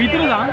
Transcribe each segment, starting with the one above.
ভিতরে যান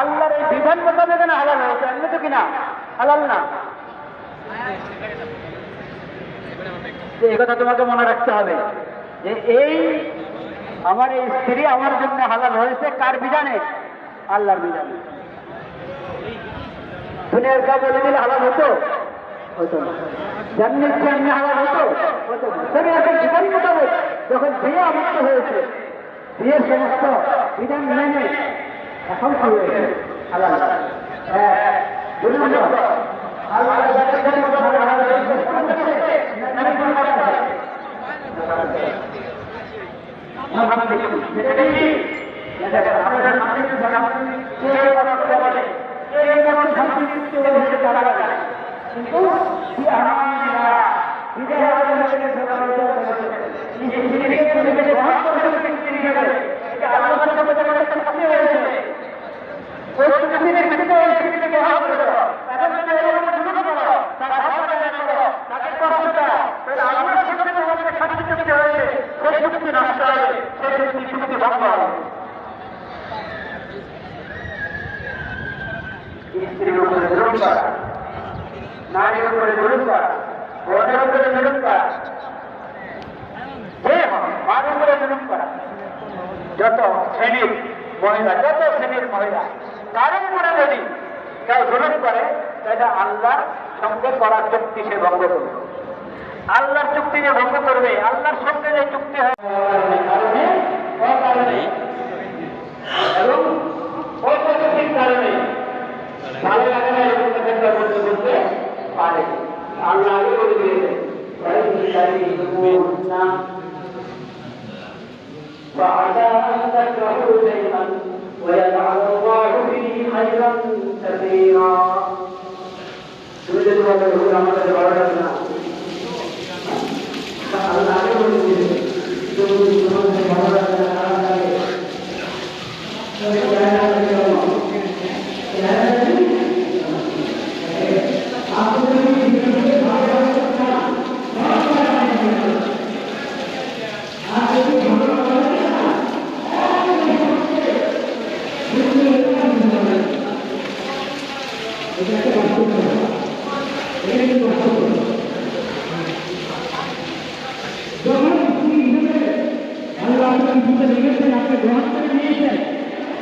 আল্লাহর এই বিধান মোতাবেক না হালাল হয়েছে অন্য তো কিনা হালাল না। এই কথা তোমাকে মনে রাখতে হবে যে এই আমার এই স্ত্রী আমার জন্য হালাল হয়েছে, কার বিধানে? আল্লাহর বিধানে। দুনিয়ার কাজ বলে দিলে হালাল হতো? হতো না। জান্নাত হালাল হতো? হতো না শরীয়তের বিধান মোতাবেক যখন বিয়ে আবদ্ধ হয়েছে বিয়ের সমস্ত বিধান মেনে এখন কি হয়েছে হালাল হ্যাঁ বুঝুন তো? আল্লাহর বিধান মোতাবেক হালাল হয়েছে, না না কোনো কথা নেই। স্ত্রীর উপরে জুলুম করা নারীর উপরে জুলুম করা উপরে জুলুম হয় মার উপরে জুলুম করা যত শ্রেণির মহিলা যত শ্রেণির মহিলা কারণ উপরে যদি কেউ জুলুম করে তাহলে আল্লাহর সঙ্গে করা চুক্তি সে ভঙ্গ করবে আল্লাহর চুক্তি যে ভঙ্গ করবে আল্লাহর সঙ্গে যে চুক্তি হয় এবং অপরিচিত কারণে ভালো লাগে না এরকম আল্লাহ وعسى أن تكرهوا شيئا ويجعل الله فيه خيرا كثيرا. يوجد هذا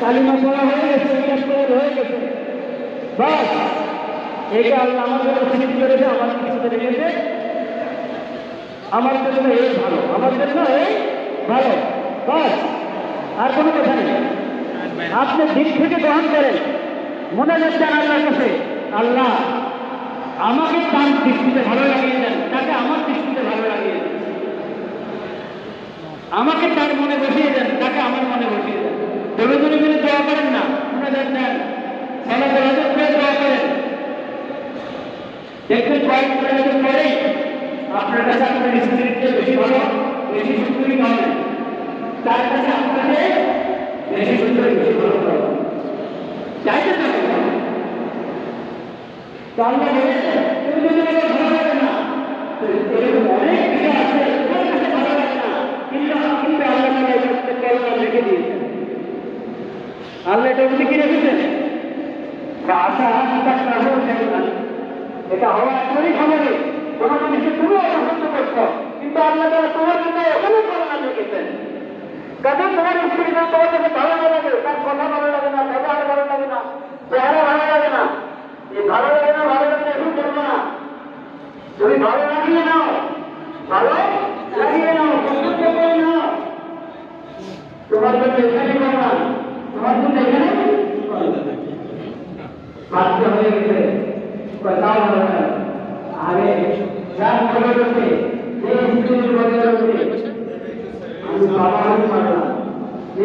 কালিমা পড়া হয়ে গেছে ইতিহাস পড়া হয়ে গেছে। বাস এটা আল্লাহ আমাদের অসুবিধ করেছে আমার কিছুতে রেখেছে। আমার জন্য এই ভালো, আমার জন্য এই ভালো। বাস, আর কোনো কথা নেই। আপনি দিক থেকে গ্রহণ করেন। মনে যাচ্ছেন আল্লাহর কাছে, আল্লাহ আমাকে তার দৃষ্টিতে ভালো লাগিয়ে দেন, তাকে আমার দৃষ্টিতে ভালো লাগিয়ে দেন। আমাকে তার মনে বসিয়ে দেন, তাকে আমার মনে বসিয়ে দেন। দলে দলে মিলে দোয়া করেন না মনে দেন দেন সালাত রাজত করে দোয়া করেন দেখবেন কয়েক কিলোমিটার পরেই আপনার কাছে আপনার স্ত্রীর চেয়ে বেশি ভালো বেশি সুন্দরী পাবেন তার কাছে আপনাকে বেশি সুন্দরী বেশি ভালো পাবেন চাইতে থাকবেন তো আল্লাহ বলেছে তুমি যদি আমাকে ভালো লাগে না তো এরকম অনেক কিছু আছে তোমার কাছে ভালো লাগে না কিন্তু কিন্তু আল্লাহ তারা এই প্রত্যেকটা আল্লাহ রেখে দিয়েছেন আল্লাহ এটা মধ্যে কি রেখেছেন বা আশা আশা না এটা হওয়া একবারই খাবারে কোনো জিনিসকে তুমি অপছন্দ করছ কিন্তু আল্লাহ তারা তোমার জন্য ওখানে করোনা রেখেছেন। কাজে তোমার স্ত্রী যদি তোমার কাছে ভালো না লাগে? তার কথা ভালো লাগে না? ব্যবহার ভালো লাগে না? চেহারা ভালো লাগে না? এই ভালো লাগে না, ভালো লাগে না এখন করব না। তুমি ভালো লাগিয়ে নাও। ভালো লাগিয়ে নাও পছন্দ করে নাও। তোমার জন্য এখানে করবা তোমার জন্য এখানে বাধ্য হয়ে গেছে। ভালো না। আরে, যার খবর হচ্ছে যে স্ত্রীর বদলে হচ্ছে আমি বাবা হতে পারলাম যে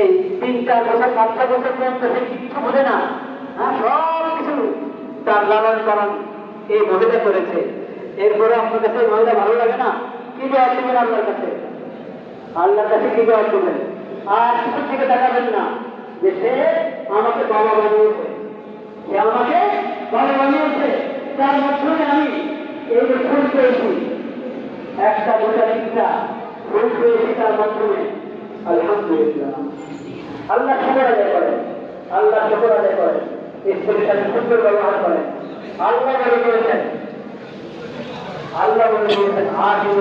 এই তিন চার বছর, পাঁচ বছর পর্যন্ত কিছু বোঝে না। হ্যাঁ সব কিছু তার লালন পালন এই মহিলা করেছে। এরপরে আপনার কাছে মহিলা ভালো লাগে না? কি জবাব দেবেন আল্লাহর কাছে? আল্লাহর কাছে কি জবাব দেবেন আর কিছুর দিকে তাকাবেন না। সে আমাকে বাবা বানিয়েছে। সে আমাকে বাবা আমি এই একটা গোটা তিনটা ফুল তার মাধ্যমে। আলহামদুলিল্লাহ। আল্লাহ শুকর আদায় করেন। আল্লাহ শুকর আদায় করেন। স্ত্রীর সাথে সুন্দর ব্যবহার করেন। আল্লাহ বলে দিয়েছেন। আল্লাহ বলে দিয়েছেন আজীব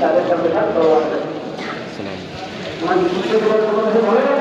তাদের সাথে জীবন